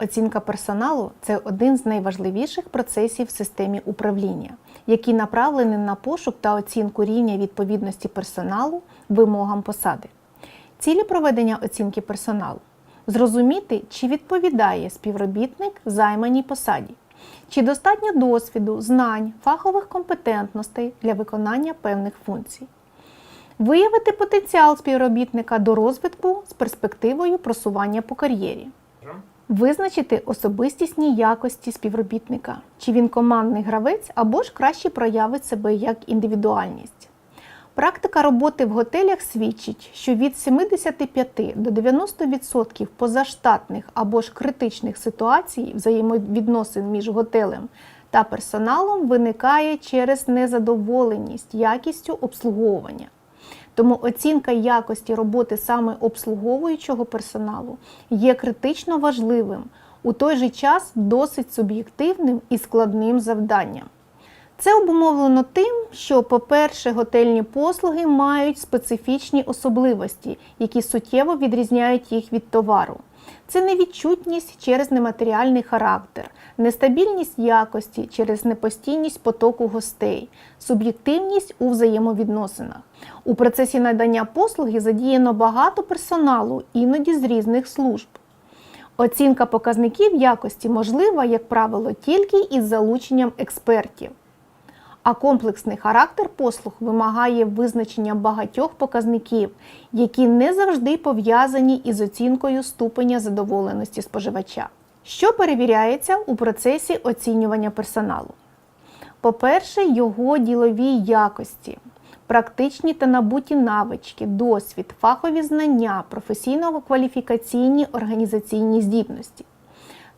Оцінка персоналу це один з найважливіших процесів в системі управління, який направлений на пошук та оцінку рівня відповідності персоналу вимогам посади. Цілі проведення оцінки персоналу зрозуміти, чи відповідає співробітник займаній посаді, чи достатньо досвіду, знань, фахових компетентностей для виконання певних функцій. Виявити потенціал співробітника до розвитку з перспективою просування по кар'єрі. Визначити особистісні якості співробітника, чи він командний гравець або ж краще проявить себе як індивідуальність. Практика роботи в готелях свідчить, що від 75 до 90% позаштатних або ж критичних ситуацій взаємовідносин між готелем та персоналом виникає через незадоволеність якістю обслуговування. Тому оцінка якості роботи саме обслуговуючого персоналу є критично важливим, у той же час досить суб'єктивним і складним завданням. Це обумовлено тим, що, по-перше, готельні послуги мають специфічні особливості, які суттєво відрізняють їх від товару. Це невідчутність через нематеріальний характер, нестабільність якості через непостійність потоку гостей, суб'єктивність у взаємовідносинах. У процесі надання послуги задіяно багато персоналу, іноді з різних служб. Оцінка показників якості можлива, як правило, тільки із залученням експертів. А комплексний характер послуг вимагає визначення багатьох показників, які не завжди пов'язані із оцінкою ступеня задоволеності споживача. Що перевіряється у процесі оцінювання персоналу? По-перше, його ділові якості, практичні та набуті навички, досвід, фахові знання, професійно-кваліфікаційні організаційні здібності.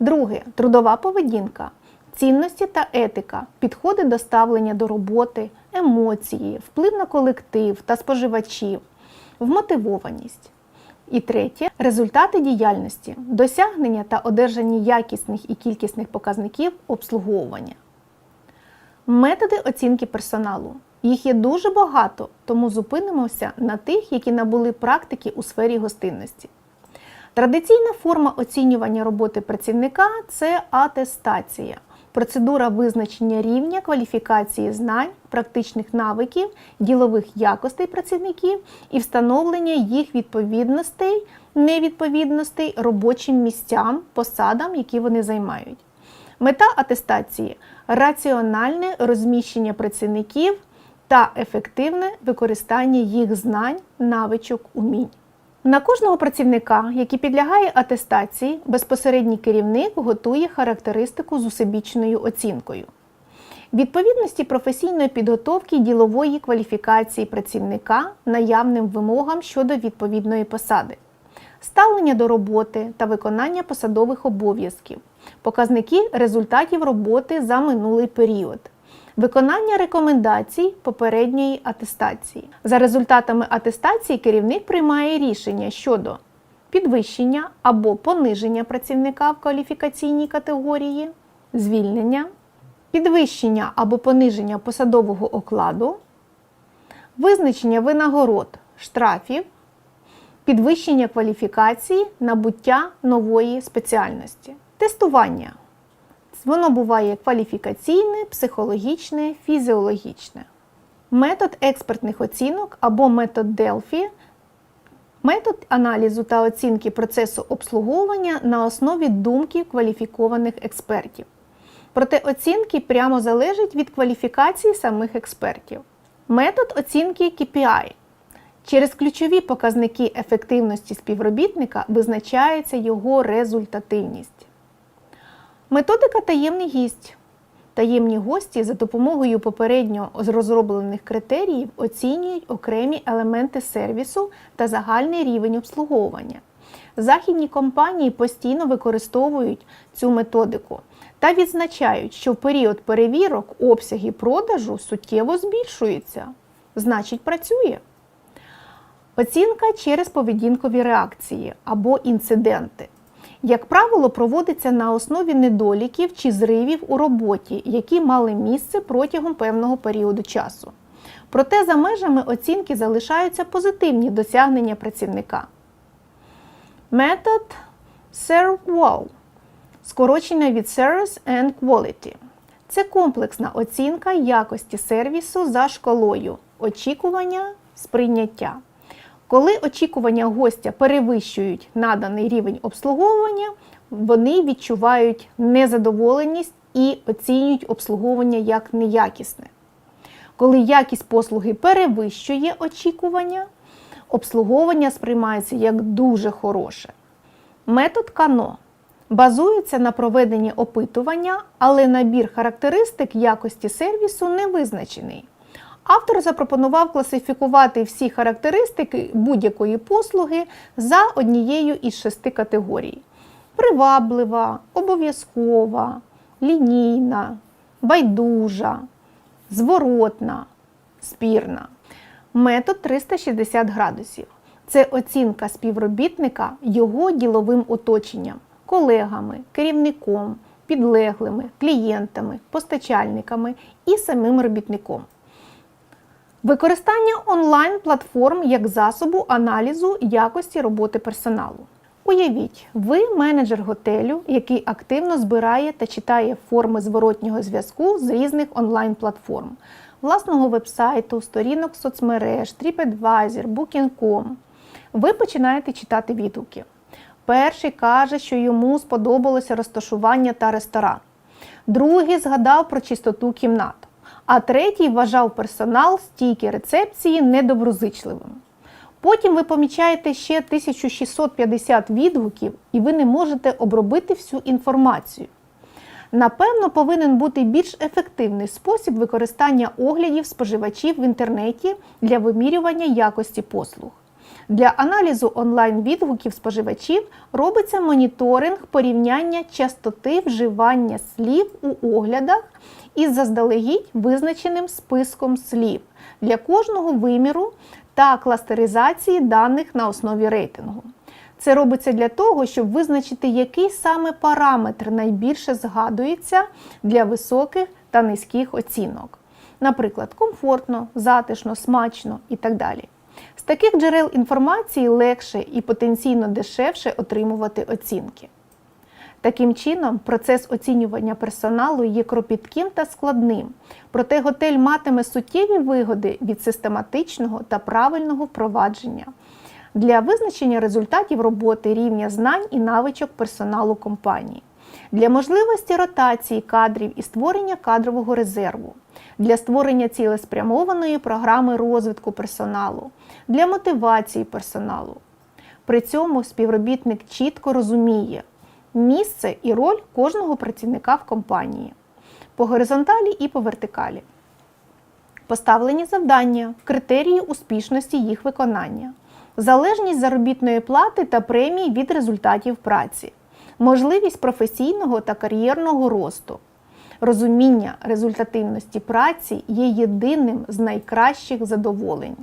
Друге трудова поведінка, цінності та етика, підходи до ставлення до роботи, емоції, вплив на колектив та споживачів, вмотивованість. І третє результати діяльності, досягнення та одержання якісних і кількісних показників обслуговування. Методи оцінки персоналу. Їх є дуже багато, тому зупинимося на тих, які набули практики у сфері гостинності. Традиційна форма оцінювання роботи працівника це атестація, процедура визначення рівня кваліфікації знань, практичних навиків, ділових якостей працівників і встановлення їх відповідностей, невідповідностей робочим місцям, посадам, які вони займають. Мета атестації раціональне розміщення працівників та ефективне використання їх знань, навичок, умінь. На кожного працівника, який підлягає атестації, безпосередній керівник готує характеристику з усебічною оцінкою. Відповідності професійної підготовки ділової кваліфікації працівника наявним вимогам щодо відповідної посади, ставлення до роботи та виконання посадових обов'язків, показники результатів роботи за минулий період. Виконання рекомендацій попередньої атестації. За результатами атестації керівник приймає рішення щодо підвищення або пониження працівника в кваліфікаційній категорії, звільнення, підвищення або пониження посадового окладу, визначення винагород штрафів, підвищення кваліфікації, набуття нової спеціальності, тестування. Воно буває кваліфікаційне, психологічне, фізіологічне. Метод експертних оцінок або метод Делфі метод аналізу та оцінки процесу обслуговування на основі думки кваліфікованих експертів. Проте оцінки прямо залежать від кваліфікації самих експертів. Метод оцінки KPI. Через ключові показники ефективності співробітника визначається його результативність. Методика таємний гість. Таємні гості за допомогою попередньо розроблених критеріїв оцінюють окремі елементи сервісу та загальний рівень обслуговування. Західні компанії постійно використовують цю методику та відзначають, що в період перевірок обсяги продажу суттєво збільшуються. Значить, працює. Оцінка через поведінкові реакції або інциденти. Як правило, проводиться на основі недоліків чи зривів у роботі, які мали місце протягом певного періоду часу. Проте за межами оцінки залишаються позитивні досягнення працівника. Метод SERVE-WOW скорочення від Service and Quality. Це комплексна оцінка якості сервісу за шкалою очікування сприйняття. Коли очікування гостя перевищують наданий рівень обслуговування, вони відчувають незадоволеність і оцінюють обслуговування як неякісне. Коли якість послуги перевищує очікування, обслуговування сприймається як дуже хороше. Метод Кано базується на проведенні опитування, але набір характеристик якості сервісу не визначений. Автор запропонував класифікувати всі характеристики будь-якої послуги за однією із шести категорій: приваблива, обов'язкова, лінійна, байдужа, зворотна, спірна. Метод 360 градусів. Це оцінка співробітника його діловим оточенням, колегами, керівником, підлеглими, клієнтами, постачальниками і самим робітником. Використання онлайн-платформ як засобу аналізу якості роботи персоналу. Уявіть, ви менеджер готелю, який активно збирає та читає форми зворотнього зв'язку з різних онлайн-платформ, власного вебсайту, сторінок соцмереж, TripAdvisor, Booking.com. Ви починаєте читати відгуки. Перший каже, що йому сподобалося розташування та ресторан. Другий згадав про чистоту кімнат а третій вважав персонал стійки рецепції недоброзичливим. Потім ви помічаєте ще 1650 відгуків, і ви не можете обробити всю інформацію. Напевно, повинен бути більш ефективний спосіб використання оглядів споживачів в інтернеті для вимірювання якості послуг. Для аналізу онлайн-відгуків споживачів робиться моніторинг порівняння частоти вживання слів у оглядах із заздалегідь визначеним списком слів для кожного виміру та кластеризації даних на основі рейтингу. Це робиться для того, щоб визначити, який саме параметр найбільше згадується для високих та низьких оцінок. Наприклад, комфортно, затишно, смачно і так далі. З таких джерел інформації легше і потенційно дешевше отримувати оцінки. Таким чином, процес оцінювання персоналу є кропітким та складним, проте готель матиме суттєві вигоди від систематичного та правильного впровадження для визначення результатів роботи рівня знань і навичок персоналу компанії, для можливості ротації кадрів і створення кадрового резерву, для створення цілеспрямованої програми розвитку персоналу, для мотивації персоналу. При цьому співробітник чітко розуміє місце і роль кожного працівника в компанії по горизонталі і по вертикалі. Поставлені завдання, критерії успішності їх виконання, залежність заробітної плати та премій від результатів праці, можливість професійного та кар'єрного росту. Розуміння результативності праці є єдиним з найкращих задоволень.